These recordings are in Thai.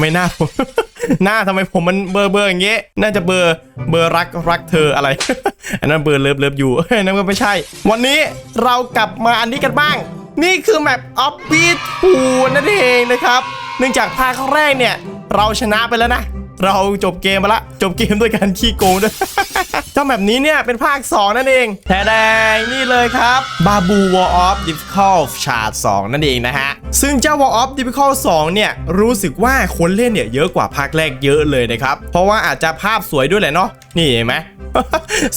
ไมหน้าผม หน้าทำไมผมมันเบอร์เบอร์อย่างเงี้ยน่าจะเบอร์เบอร์รักรักเธออะไร อันนั้นเบอร์เลิฟเลิฟอยู่นั่นก็ไม่ใช่ วันนี้เรากลับมาอันนี้กันบ้าง นี่คือแมปออฟบีทูนั่นเองนะครับ เนื่องจากภาคแรกเนี่ย เราชนะไปแล้วนะ เราจบเกมมาละ จบเกมด้วยการขี้โกงด้วยเจ้าแบบนี้เนี่ย เป็นภาค 2 นั่นเองแทแดงนี่เลยครับ b a b o War of Difficult Chart 2นั่นเองนะฮะ ซึ่งเจ้า War of Difficult 2เนี่ย รู้สึกว่าคนเล่นเนี่ยเยอะกว่าภาคแรกเยอะเลยนะครับ เพราะว่าอาจจะภาพสวยด้วยแหละเนาะนี่เห็นไหม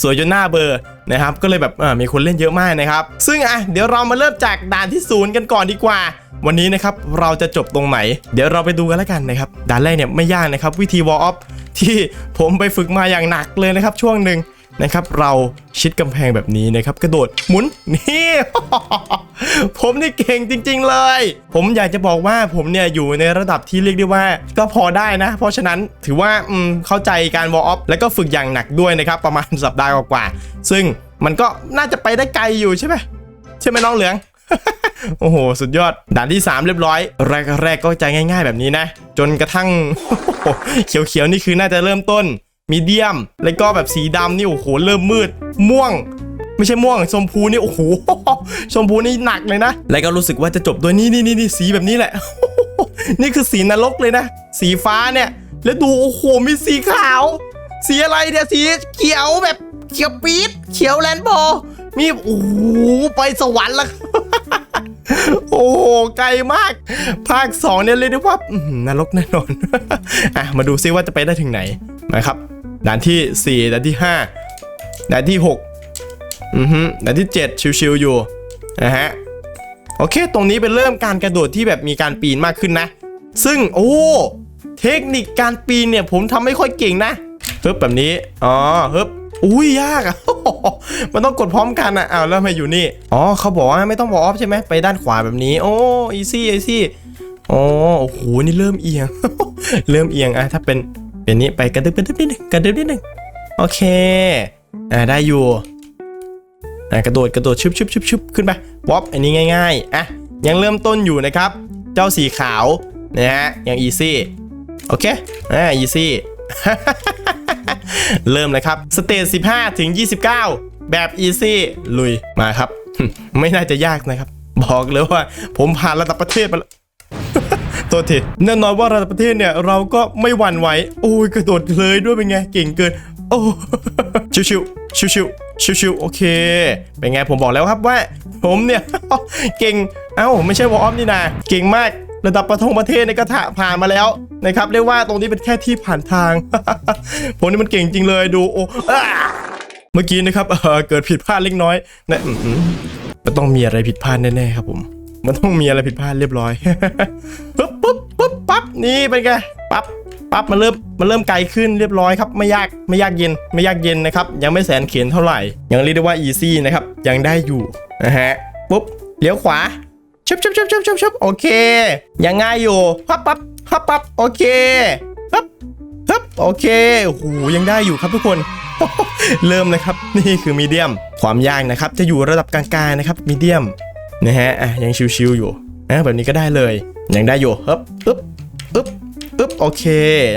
สวยจนหน้าเบลอร์ นะครับก็เลยแบบมีคนเล่นเยอะมากนะครับซึ่งอะเดี๋ยวเรามาเริ่มจากด่านที่ศูนย์กันก่อนดีกว่า วันนี้นะครับเราจะจบตรงไหน เดี๋ยวเราไปดูกันแล้วกันนะครับด่านแรกเนี่ยไม่ยากนะครับวิธีวอลออฟที่ผมไปฝึกมาอย่างหนักเลยนะครับช่วงหนึ่ง นะครับเราชิดกำแพงแบบนี้นะครับกระโดดหมุนนี่ผมนี่เก่งจริง ๆ เลย ผมอยากจะบอกว่าผมเนี่ยอยู่ในระดับที่เรียกได้ว่า ก็พอได้นะ เพราะฉะนั้นถือว่าเข้าใจการวอลออฟแล้วก็ฝึกอย่างหนักด้วยนะครับ ประมาณสัปดาห์กว่าๆซึ่งมันก็น่าจะไปได้ไกลอยู่ใช่ไหมใช่ไหมน้องเหลืองโอ้โห สุดยอด ด่านที่ 3 เรียบร้อย แรกแรกก็ใจง่าย ๆ แบบนี้นะ จนกระทั่งเขียวๆนี่คือน่าจะเริ่มต้น มีเดียม แล้วก็แบบสีดำนี่โอ้โหเริ่มมืด ม่วง ไม่ใช่ม่วงชมพูนี่โอ้โหชมพูนี่หนักเลยนะ แล้วก็รู้สึกว่าจะจบด้วยนี่นี่นี่สีแบบนี้แหละ นี่คือสีนรกเลยนะ สีฟ้าเนี่ย แล้วดูโอ้โหมีสีขาว สีอะไรเนี่ยสีเขียวแบบเขียวปี๊ดเขียวแลนโบมีโอ้โหไปสวรรค์ละโอ้โหไกลมาก ภาค 2 เนี่ยเรียกได้ว่านรกแน่นอน อะ มาดูซิว่าจะไปได้ถึงไหนนะครับ ด่านที่ 4ด่านที่ 5ด่านที่ 6 อือฮึด่านที่ 7 ชิวๆอยู่นะฮะโอเค ตรงนี้เป็นเริ่มการกระโดดที่แบบมีการปีนมากขึ้นนะ ซึ่งโอ้เทคนิคการปีนเนี่ยผมทำไม่ค่อยเก่งนะฮิบแบบนี้อ๋อเฮิบอุ้ยยากอะมันต้องกดพร้อมกันอะอ้าวแล้วมาอยู่นี่ อ๋อเขาบอกว่าไม่ต้องวอล์ฟใช่ไหมไปด้านขวาแบบนี้ โอ้อีซี่อีซี่อ๋อโอ้โหนี่เริ่มเอียง เริ่มเอียงอะถ้าเป็น เป็นนี้ไปกระดึบกระดึบนิดนึงกระดึบนิดนึงโอเคอ่าได้อยู่อะกระโดดกระโดดชึบชึบชึบชึบขึ้นไปวอปอันนี้ง่าย ๆอะยังเริ่มต้นอยู่นะครับ เจ้าสีขาวนะฮะยังอีซี่โอเคอ่าอีซี่เริ่มเลยครับสเตจ15 ถึง 29 แบบอีซี่ลุยมาครับ ไม่น่าจะยากนะครับ บอกเลยว่าผมผ่านระดับประเทศมาแล้ว ตัวทีแน่นอนว่าระดับประเทศเนี่ยเราก็ไม่หวั่นไหวโอ้ยกระโดดเลยด้วยเป็นไงเก่งเกินโอ้ชิวชิวชิวชิวชิวชิวโอเค เป็นไงผมบอกแล้วครับว่า ผมเนี่ยเก่งเอ้าไม่ใช่วอร์มนี่นะเก่งมากระดับประทงประเทศเนี่ยก็ถาผ่านมาแล้วนะครับเรียกว่าตรงนี้เป็นแค่ที่ผ่านทาง ผมนี่มันเก่งจริงเลยดูโอ้อเมื่อกี้นะครับเออเกิดผิดพลาดเล็กน้อยนะมันต้องมีอะไรผิดพลาดแน่ๆครับผม มันต้องมีอะไรผิดพลาดเรียบร้อยปุ๊บปุ๊บปุ๊บปั๊บ นี่เป็นไงปั๊บปั๊บมันเริ่มมันเริ่มไกลขึ้นเรียบร้อยครับไม่ยากไม่ยากเย็นไม่ยากเย็นนะครับยังไม่แสนเขียนเท่าไหร่ ยังเรียกได้ว่า easy นะครับยังได้อยู่นะฮะปุ๊บเลี้ยวขวาชุบชุบชุบชุบชุบชุบโอเค ยังง่ายอยู่ปั๊บปั๊บปั๊บปั๊บโอเคปั๊บปั๊บโอเคโอ้โหยังได้อยู่ครับทุกคนเริ่มนะครับ นี่คือมีเดียมความยากนะครับ จะอยู่ระดับกลางๆนะครับมีเดียมนะฮะอะยังชิวๆอยู่นะแบบนี้ก็ได้เลย ยังได้อยู่ฮึบอึ๊บ อึ๊บอึ๊บโอเค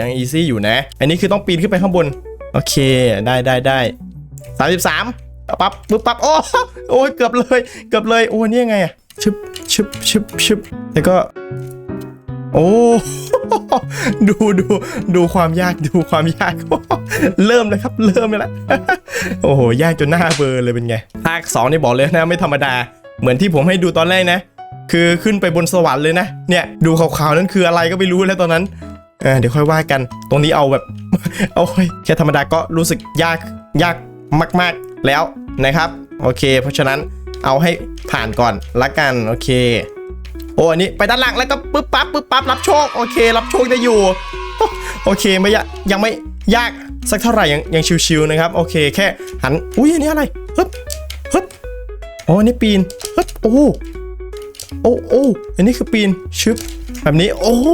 ยังอีซี่อยู่นะ อันนี้คือต้องปีนขึ้นไปข้างบน โอเค ได้ได้ได้สามสิบสามปั๊บปึ๊บปั๊บ โอ้โอ้ยเกือบเลย เกือบเลย โอ้นี่ยังไงอะชึบชึบชึบชึบแล้วก็ โอ้ดูดูดูความยากดูความยาก เริ่มเลยครับ เริ่มเลยละโอ้โหยากจนหน้าเบอร์เลยเป็นไงภาค2นี่บอกเลยนะไม่ธรรมดา เหมือนที่ผมให้ดูตอนแรกนะ คือขึ้นไปบนสวรรค์เลยนะ เนี่ยดูขาวๆนั่นคืออะไรก็ไม่รู้แล้วตอนนั้นเเดี๋ยวค่อยว่ากัน ตรงนี้เอาแบบ เอาแค่ธรรมดาก็รู้สึกยากยากมาก ๆแล้วนะครับ โอเค เพราะฉะนั้นเอาให้ผ่านก่อนละกัน โอเค โอ้อันนี้ไปด้านหลังแล้วก็ปึ๊บปั๊บปึ๊บปั๊บรับโชค โอเค รับโชคได้อยู่ โอเคไม่ยากยังไม่ยากสักเท่าไหร่ยังยังชิวๆนะครับ โอเคแค่หัน อุ้ยอันนี้อะไรฮึบฮึบอ๋ออันนี้ปีนฮึบโอ้ โอ้โอ้อันนี้คือปีนชึบแบบนี้ โอ้โห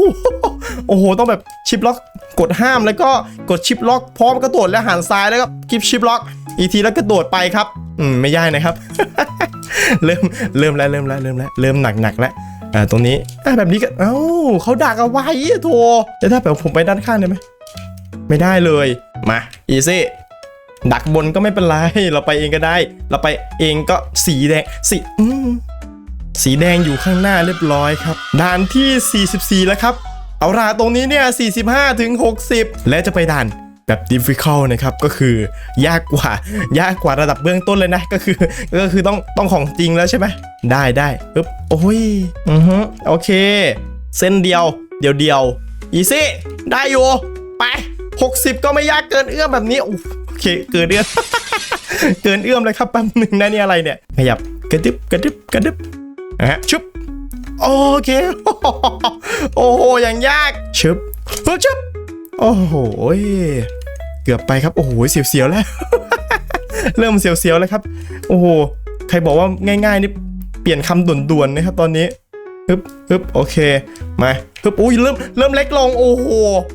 โอ้โห ต้องแบบชิปล็อกกดห้ามแล้วก็กดชิปล็อกพร้อมกระโดดแล้วหันซ้ายแล้วก็กิฟชิปล็อก อีกทีแล้วกระโดดไปครับ อืมไม่ยากนะครับ เริ่มเริ่มแล้วเริ่มแล้วเริ่มแล้วเริ่มหนักหนักแล้วอ่าตรงนี้อ่าแบบนี้ก็เอ้าเขาดักเอาไว้โถแต่ถ้าแบบผมไปด้านข้างได้ไหมไม่ได้เลยมาอีซี่ดักบนก็ไม่เป็นไร เราไปเองก็ได้ เราไปเองก็สีแดงสีอืม สีแดงอยู่ข้างหน้าเรียบร้อยครับด่านที่ 44 แล้วครับ เอาล่ะตรงนี้เนี่ย 45ถึง60 และจะไปด่านแบบ difficult นะครับก็คือยากกว่ายากกว่าระดับเบื้องต้นเลยนะก็คือก็คือต้องต้องของจริงแล้วใช่ไหมได้ได้ปึ๊บโอ้ยอือฮึโอเค เส้นเดียวเดียวเดียวอีซี่ได้อยู่ไป 60 ก็ไม่ยากเกินเอื้อมแบบนี้โอเคเกินเอื้อมเกินเอื้อมเลยครับแป๊บหนึ่งนะนี่อะไรเนี่ยขยับกระดึบกระดึบกระดึบ นะฮะชุบโอเค โอ้โหอย่างยากชึบฮึบชึบโอ้โหเกือบไปครับโอ้โหเสียวๆแล้ว เริ่มเสียวๆแล้วครับ โอ้โหใครบอกว่าง่ายๆนี่เปลี่ยนคำด่วนๆนะครับตอนนี้ฮึบฮึบโอเคมาฮึบอุ้ยเริ่มเริ่มเล็กลงโอ้โห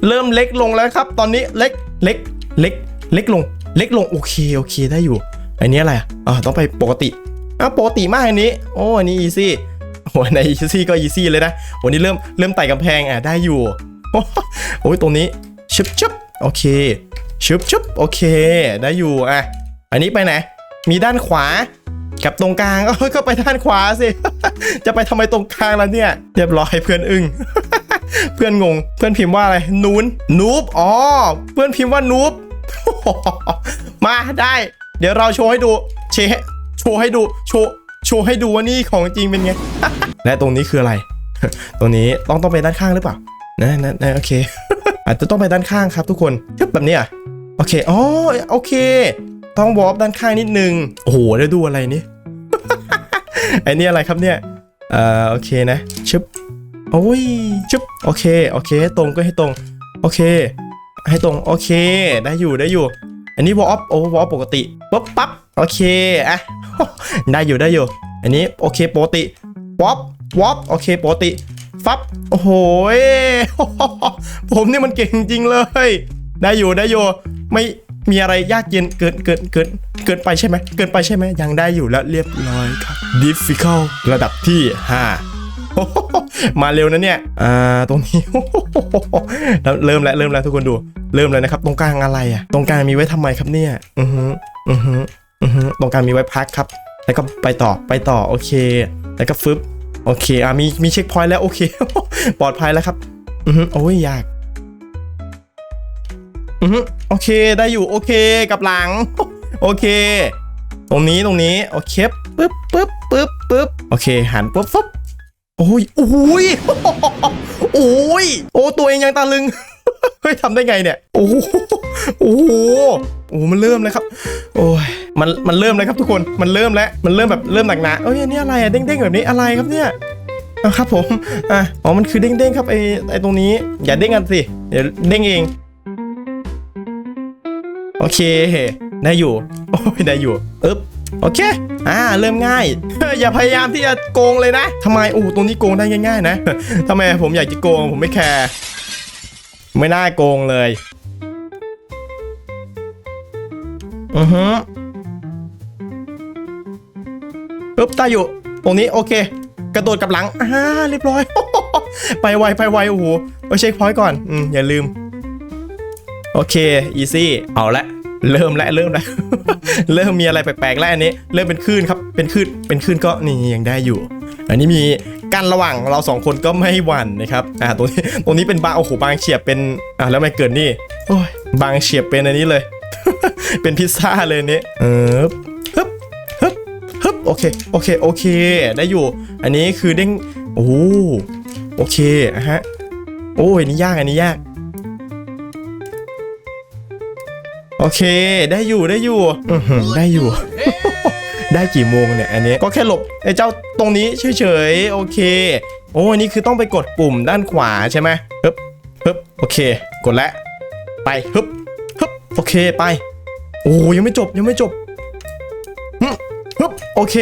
เริ่มเล็กลงแล้วครับ ตอนนี้เล็กเล็กเล็ก เล็กลง เล็กลงโอเคโอเคได้อยู่อันนี้อะไรอะต้องไปปกติ อะปกติมากอันนี้ โอ้อันนี้อีซี่โอ้ในอีซี่ก็อีซี่เลยนะวันนี้เริ่มเริ่มไต่กำแพงอะได้อยู่โอ้ยตรงนี้ชึบชึบโอเคชึบชึบโอเค ได้อยู่อะ อันนี้ไปไหน มีด้านขวากับตรงกลางก็ก็ไปด้านขวาสิ จะไปทำไมตรงกลางแล้วเนี่ย เรียบร้อยเพื่อนอึ้งเพื่อนงง เพื่อนพิมพ์ว่าอะไร นูนนูบอ๋อเพื่อนพิมพ์ว่านูบมาได้ เดี๋ยวเราโชว์ให้ดูเชห์โช ว์ให้ดูโชว์โชว์ให้ดูว่านี่ของจริงเป็นไง และตรงนี้คืออะไร ตรงนี้ต้องต้องไปด้านข้างหรือเปล่านะนะนะโอเค อาจจะต้องไปด้านข้างครับทุกคนชึบแบบนี้อะโอเคอ๋อโอเค ต้องวอร์ปด้านข้างนิดนึงโอ้โหได้ดูอะไรนี่ไอ้นี่อะไรครับเนี่ยเอ่อโอเคนะชึบโอ้ยชึบโอเคโอเคให้ตรงก็ให้ตรงโอเค ให้ตรงโอเคได้อยู่ได้อยู่ อันนี้วอร์ปโอ้วอร์ปปกติปุ๊บปั๊บโอเคอะ ได้อยู่ได้อยู่ อันนี้โอเคปกติวอปวอปโอเคปกติฟับโอ้โหผมนี่มันเก่งจริงเลย ได้อยู่ได้อยู่ไม่มีอะไรยากเย็นเกินเกินเกินเกินไปใช่ไหมเกินไปใช่ไหมยังได้อยู่แล้วเรียบร้อยครับ difficult ระดับที่ 5 มาเร็วนะเนี่ย อ่าตรงนี้เริ่มแล้วเริ่มแล้วทุกคนดู เริ่มเลยนะครับ ตรงกลางอะไรอะ ตรงกลางมีไว้ทำไมครับเนี่ย อือฮึอือฮึอือฮึ ตรงกลางมีไว้พักครับ แล้วก็ไปต่อไปต่อโอเค แล้วก็ฟึบโอเคอะมีมีเช็คพอยต์แล้วโอเค ปลอดภัยแล้วครับ อือฮึโอ้ยยาก อือฮึโอเคได้อยู่โอเคกับหลัง โอเค ตรงนี้ตรงนี้โอเคปึ๊บปึ๊บปึ๊บปึ๊บโอเคหันปุ๊บฟึบโอ้ยโอ้ยโอ้ยโอ้ตัวเองยังตาลึง เฮ้ยทำได้ไงเนี่ย โอ้โหโอ้โหโอ้โหมันเริ่มแล้วครับ โอ้ยมันมันเริ่มแล้วครับทุกคนมันเริ่มแล้วมันเริ่มแบบเริ่มหนักหนาเอ้ยนนี้อะไรอะเด้งๆแบบนี้อะไรครับเนี่ยครับผมอะอ๋อมันคือเด้งๆครับไอไอตรงนี้ อย่าเด้งกันสิเดี๋ยวเด้งเองโอเคได้อยู่โอ้ยได้อยู่อึ๊บโอเค อ่า เริ่มง่าย อย่าพยายามที่จะโกงเลยนะทำไมโอ้ตรงนี้โกงได้ง่ายๆนะทำไมผมอยากจะโกงผมไม่แคร์ ไม่น่าโกงเลย อือฮึปึ๊บได้อยู่ ตรงนี้โอเค กระโดดกับหลังอ่าเรียบร้อย ไปไวไปไวโอ้โหไปเช็คพอยต์ก่อน อืม อย่าลืม โอเค อีซี่ เอาละ เริ่มแล้วเริ่มแล้วเริ่มมีอะไรแปลกๆแล้วอันนี้ เริ่มเป็นคลื่นครับ เป็นคลื่น เป็นคลื่นก็นี่ยังได้อยู่ อันนี้มี กันระหว่างเราสองคนก็ไม่หวั่นนะครับอ่าตรงนี้ตรงนี้เป็นบางโอ้โหบางเฉียบเป็นอ่าแล้วมันเกิดนี่โอ้ยบางเฉียบเป็นอันนี้เลย เป็นพิซซ่าเลยนี้เออฮึบฮึบฮึบโอเคโอเคโอเค ได้อยู่ อันนี้คือเด้งโอ้โอเคอะฮะโอ้ยนี่ยากอันนี้ยากโอเค ได้อยู่ได้อยู่ได้อยู่ ได้กี่โมงเนี่ยอันนี้ก็แค่หลบไอ้เจ้าตรงนี้เฉยๆโอเค โอ้นนี้คือต้องไปกดปุ่มด้านขวาใช่ไหมฮึบฮึบโอเค กดแล้วไปฮึบฮึบโอเคไป โอ้ยังไม่จบยังไม่จบฮึบฮึบโอเค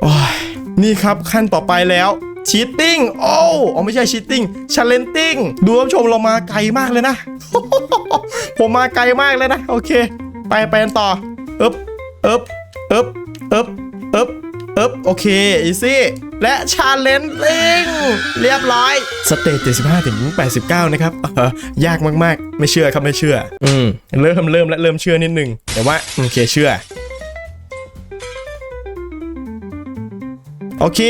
โอ้ยนี่ครับขั้นต่อไปแล้วชีตติ้งโอ้อ๋อไม่ใช่ชีตติ้งชาเลนติ้งดูท่านผู้ชมเรามาไกลมากเลยนะ ผมมาไกลมากเลยนะ โอเค ไปไปกันต่อ อึบอึบ อึบอึบอึบอึบโอเคอีซี่และชาเลนจ์ลิงเรียบร้อยสเตจ75ถึง89 นะครับเออยากมากๆ ไม่เชื่อครับไม่เชื่อ อืมเริ่มเริ่มและเริ่มเชื่อนิดนึง แต่ว่า โอเคเชื่อ โอเค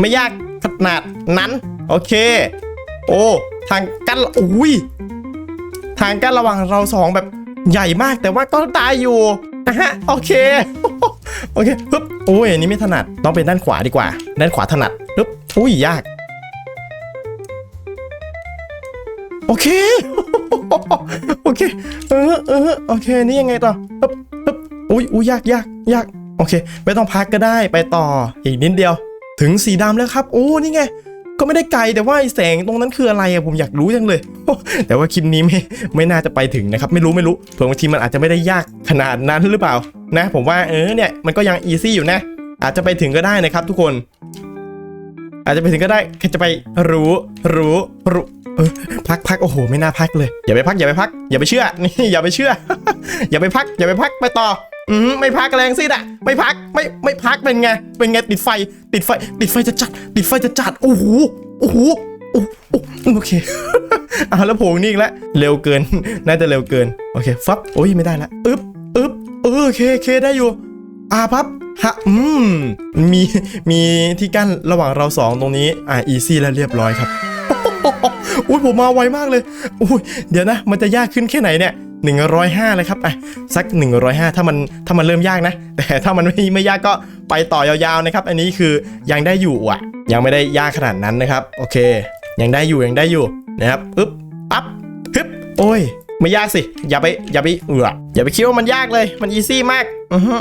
ไม่ยากขนาดนั้น โอเค โอ้ทางกันอุ้ยทางกันระหว่างเราสองแบบใหญ่มากแต่ว่าก็ตายอยู่ นะฮะโอเคโอเคปึ๊บโอ้ยอันนี้ไม่ถนัดต้องเป็นด้านขวาดีกว่า ด้านขวาถนัดปึ๊บอุ้ยยากโอเค โอเค เออเออโอเค นี่ยังไงต่อปึ๊บปึ๊บอุ้ยอุ้ยยากยากยาก โอเค ไม่ต้องพักก็ได้ ไปต่อ อีกนิดเดียว ถึงสีดำแล้วครับ โอ้ นี่ไง ก็ไม่ได้ไกลแต่ว่าแสงตรงนั้นคืออะไรอะผมอยากรู้จังเลย แต่ว่าคลิปนี้ไม่ไม่น่าจะไปถึงนะครับ ไม่รู้ไม่รู้เผื่อบางทีมันอาจจะไม่ได้ยากขนาดนั้นหรือเปล่านะ ผมว่าเออเนี่ยมันก็ยังอีซี่อยู่นะ อาจจะไปถึงก็ได้นะครับ ทุกคน อาจจะไปถึงก็ได้แค่จะไปรู้รู้รู้เออพักพักโอ้โห ไม่น่าพักเลย อย่าไปพักอย่าไปพัก อย่าไปเชื่อนี่อย่าไปเชื่อ อย่าไปพัก อย่าไปพักไปต่อ อืมไม่พักแรงสิอะ ไม่พักไม่ไม่พักเป็นไง เป็นไงติดไฟ ติดไฟ ติดไฟจะจัด ติดไฟจะจัดโอ้โหโอ้โหโอ้โอเคอะแล้วโผล่นี่อีกแล้วเร็วเกิน น่าจะเร็วเกิน โอเค ฟับ โอ้ย ไม่ได้ละอึ๊บอึ๊บเออโอเคเคได้อยู่ อ่าพับฮะอืม มี มีที่กั้นระหว่างเราสองตรงนี้ อ่า อีซี่แล้วเรียบร้อยครับ อุ้ยผมมาไวมากเลย อุ้ย เดี๋ยวนะ มันจะยากขึ้นแค่ไหนเนี่ย 105 เลยครับอะสัก 105 ถ้ามันถ้ามันเริ่มยากนะ แต่ถ้ามันไม่ไม่ยากก็ไปต่อยาวๆนะครับ อันนี้คือยังได้อยู่อะ ยังไม่ได้ยากขนาดนั้นนะครับ โอเค ยังได้อยู่ยังได้อยู่นะครับอึ๊บปั๊บฮึบโอ้ย ไม่ยากสิ อย่าไปอย่าไปเอืออย่าไปคิดว่ามันยากเลยมันอีซี่มากอือฮึ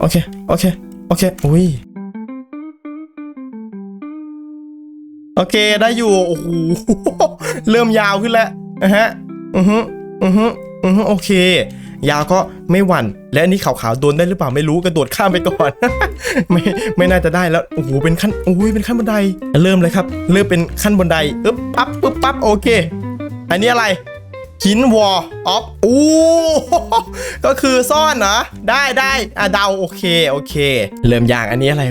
โอเคโอเคโอเคอุ้ยโอเคได้อยู่โอ้โหเริ่มยาวขึ้นแล้วนะฮะอือฮึ อือฮึอือฮึโอเค ยาวก็ไม่หวั่น และอันนี้ขาวๆโดนได้หรือเปล่าไม่รู้กระโดดข้ามไปก่อน ไม่ไม่น่าจะได้แล้วโอ้โหเป็นขั้นโอ้ยเป็นขั้นบันได เริ่มเลยครับ เริ่มเป็นขั้นบันไดอึ๊บปั๊บปึ๊บปั๊บโอเค อันนี้อะไรหินวอลออฟอู้ก็คือซ่อนเหรอได้ได้อะเดาโอเคโอเค เริ่มยากอันนี้อะไร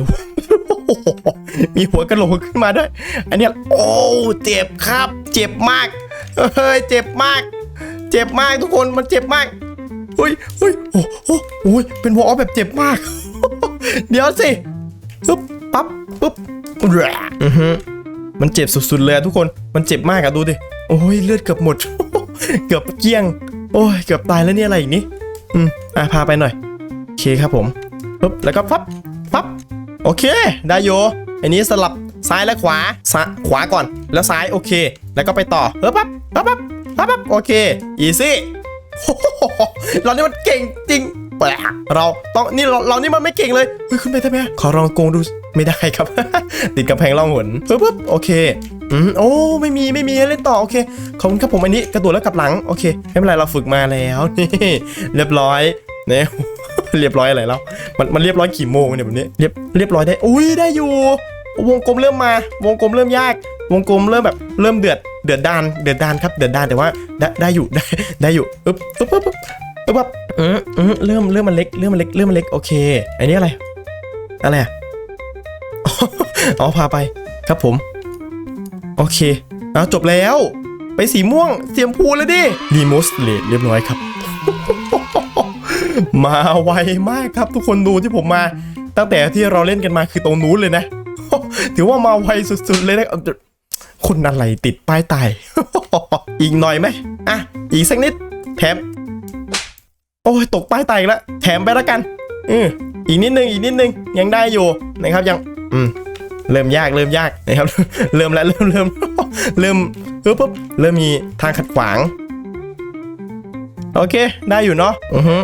มีหัวกระโหลกขึ้นมาด้วย อันนี้โอ้เจ็บครับ เจ็บมากเฮ้ยเจ็บมาก เจ็บมากทุกคนมันเจ็บมากเฮ้ยเฮ้ยโอ้โหโอ้ยเป็นวอลแบบเจ็บมาก เดี๋ยวสิปึ๊บปั๊บปึ๊บแหละอือฮึมันเจ็บสุดๆเลยอะทุกคนมันเจ็บมากอะดูดิโอ้ยเลือดเกือบหมด เกือบเกลี้ยง โอ้ยเกือบตายแล้วเนี่ยอะไรอีกนี่อืมอะพาไปหน่อยโอเคครับผมปึ๊บแล้วก็ปั๊บปั๊บโอเคได้โยอันนี้สลับซ้ายและขวาซ้ายขวาก่อน แล้วซ้ายโอเค แล้วก็ไปต่อเออปั๊บปั๊บปั๊บ ปั๊บปั๊บโอเคอีซี่เรานี่มันเก่งจริงแปลกเราต้องนี่เราเรานี่มันไม่เก่งเลยเฮ้ยขึ้นไปได้ไหมขอลองโกงดูไม่ได้ครับ ติดกำแพงล่องหนปึ๊บปึ๊บโอเคอืมโอ้ไม่มีไม่มีให้เล่นต่อโอเคขอบคุณครับผมอันนี้กระโดดแล้วกลับหลังโอเคไม่เป็นไรเราฝึกมาแล้วนี่เรียบร้อยเนี่ยเรียบร้อยอะไรแล้ว มันมันเรียบร้อยกี่โมงเนี่ยแบบนี้เรียบเรียบร้อยได้อุ้ยได้อยู่ วงกลมเริ่มมา วงกลมเริ่มยาก วงกลมเริ่มแบบเริ่มเดือด เดือดดานเดือดดานครับเดือดดานแต่ว่าได้ได้อยู่ได้ได้อยู่อึ๊บอึ๊บอึ๊บอึ๊บอึ๊บอึ๊บอืมอืมเริ่มเริ่มมันเล็กเริ่มมันเล็กเริ่มมันเล็กโอเค อันนี้อะไรอะไรอะอ๋อพาไปครับผม โอเคเอาจบแล้ว ไปสีม่วงเสียมพูแล้วดิรีโมสเลดเรียบร้อยครับ มาไวมากครับทุกคนดูที่ผมมา ตั้งแต่ที่เราเล่นกันมาคือตรงนู้นเลยนะ ถือว่ามาไวสุดๆเลยนะ คนอะไรติดป้ายตาย อีกหน่อยไหมอะ อีกสักนิด แถม โอ้ยตกป้ายตายอีกแล้วแถมไปแล้วกัน อืออีกนิดนึงอีกนิดนึงยังได้อยู่นะครับยัง อืมเริ่มยากเริ่มยากนะครับ เริ่มแล้วเริ่มเริ่มเริ่มปึ๊บปุ๊บเริ่มมีทางขัดขวาง โอเค ได้อยู่เนาะอือฮึ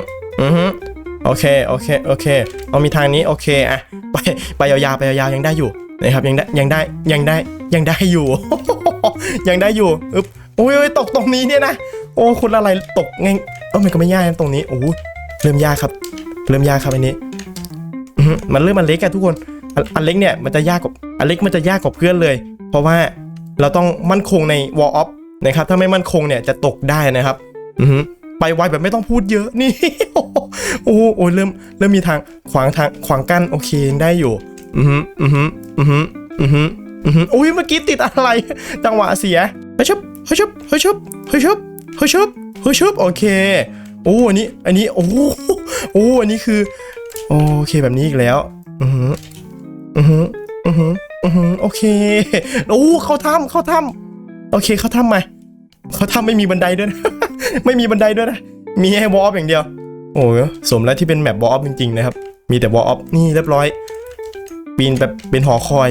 อือฮึโอเคโอเคโอเคเอามีทางนี้โอเคอะไปไปยาวๆไปยาวๆยังได้อยู่ นะครับยังได้ยังได้ยังได้ยังได้อยู่ ยังได้อยู่อึ๊บโอ้ยโอ้ยตกตรงนี้เนี่ยนะโอ้คุณอะไรตกไงเออมันก็ไม่ยากนะตรงนี้โอ้เริ่มยากครับ เริ่มยากครับอันนี้มันเริ่มมันเล็กอะทุกคนอันเล็กเนี่ยมันจะยากกว่าอันเล็กมันจะยากกว่าเพื่อนเลย เพราะว่าเราต้องมั่นคงใน wall of นะครับถ้าไม่มั่นคงเนี่ยจะตกได้นะครับ อือไปไวแบบไม่ต้องพูดเยอะนี่โอ้โหโอ้เริ่มเริ่มมีทางขวางทางขวางกั้นโอเคได้อยู่ อือหืออือหื อือหืออือหืออือหืออุ้ยเมื่อกี้ติดอะไร จังหวะเสียเฮ้ยชุบเฮ้ยชุบเฮ้ยชุบเฮ้ยชุบเฮ้ยชุบเฮ้ยชุบโอเคโอ้อันนี้อันนี้โอ้โหโอ้อันนี้คือโอเคแบบนี้อีกแล้ว อือหืออือหืออือหืออือหือโอเคโอ้เข้าถ้ำเข้าถ้ำโอเคเข้าถ้ำมเข้าถ้ำไม่มีบันไดด้วยนะไม่มีบันไดด้วยนะมีให้วอล์ฟอย่างเดียว โอ้ยสมแล้วที่เป็นแมปวอล์ฟจริงๆนะครับ มีแต่วอล์ฟนี่เรียบร้อย ปีนแบบเป็นหอคอย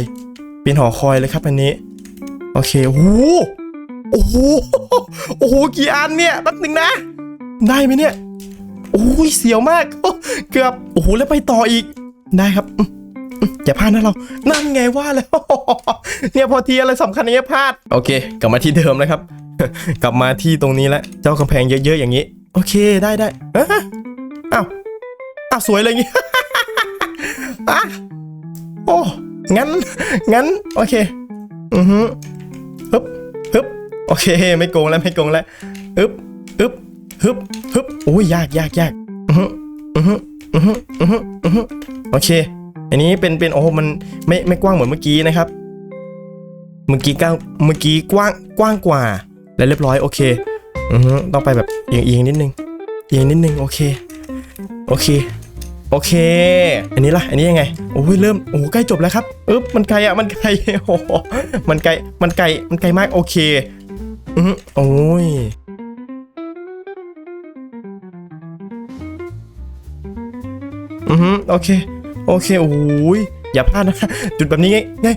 เป็นหอคอยเลยครับอันนี้ โอเคโอ้โหโอ้โหโอ้โหกี่อันเนี่ยแป๊บหนึงนะ ได้ไหมเนี่ยโอ้ยเสียวมากเกือบโอ้โหแล้วไปต่ออีกได้ครับอย่าพลาดนะเรา นั่นไงว่าแล้ว เนี่ยพอทีอะไรสำคัญเงี้ยพลาด โอเค กลับมาที่เดิมแล้วครับ กลับมาที่ตรงนี้แล้ว เจ้ากำแพงเยอะๆอย่างนี้ โอเคได้ได้เอ้าว อ้าวสวยเลยงงี้อะ โอ้งั้น งั้น โอเค อือฮึฮึบฮึบโอเค ไม่โกงแล้วไม่โกงแล้วฮึบฮึบฮึบฮึบโอ้ยยากยากยากอือฮึอือฮึอือฮึอือฮึอือฮึโอเค อันนี้เป็นเป็นโอ้มันไม่ไม่กว้างเหมือนเมื่อกี้นะครับ เมื่อกี้ก้างเมื่อกี้กว้างกว้างกว่า และเรียบร้อยโอเค อือฮึต้องไปแบบเอียงเอียงนิดนึงเอียงนิดนึงโอเค โอเค โอเค อันนี้ล่ะ อันนี้ยังไง โอ้ยเริ่ม โอ้ใกล้จบแล้วครับอึ๊บ มันไกลอะ มันไกล โอ้โหมันไกล มันไกล มันไกลมาก โอเค อือโอ้ยอือโอเค โอเค โอ้ยอย่าพลาดนะ จุดแบบนี้ง่ายง่าย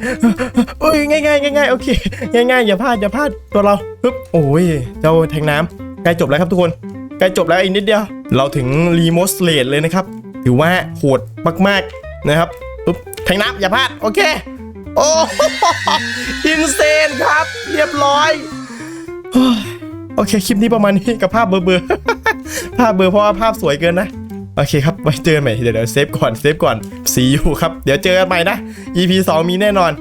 โอ้ยง่ายง่ายง่ายง่ายโอเค ง่ายง่ายอย่าพลาด อย่าพลาด ตัวเราปึ๊บ โอ้ย เจ้าแทงน้ำใกล้จบแล้วครับทุกคน ใกล้จบแล้วอีกนิดเดียว เราถึงรีโมสเลดเลยนะครับ ถือว่าโหดมากๆนะครับปุ๊บแทงน้ำอย่าพลาด โอเค โอ้อินเซนครับ เรียบร้อย โอเค คลิปนี้ประมาณนี้กับภาพเบอร์เบอภาพเบอร์เพราะว่าภาพสวยเกินนะโอเคครับไว้เจอกันใหม่เดี๋ยวเดี๋ยวเซฟก่อนเซฟก่อนสีอยู่ครับ เดี๋ยวเจอกันใหม่นะ EP 2 มีแน่นอน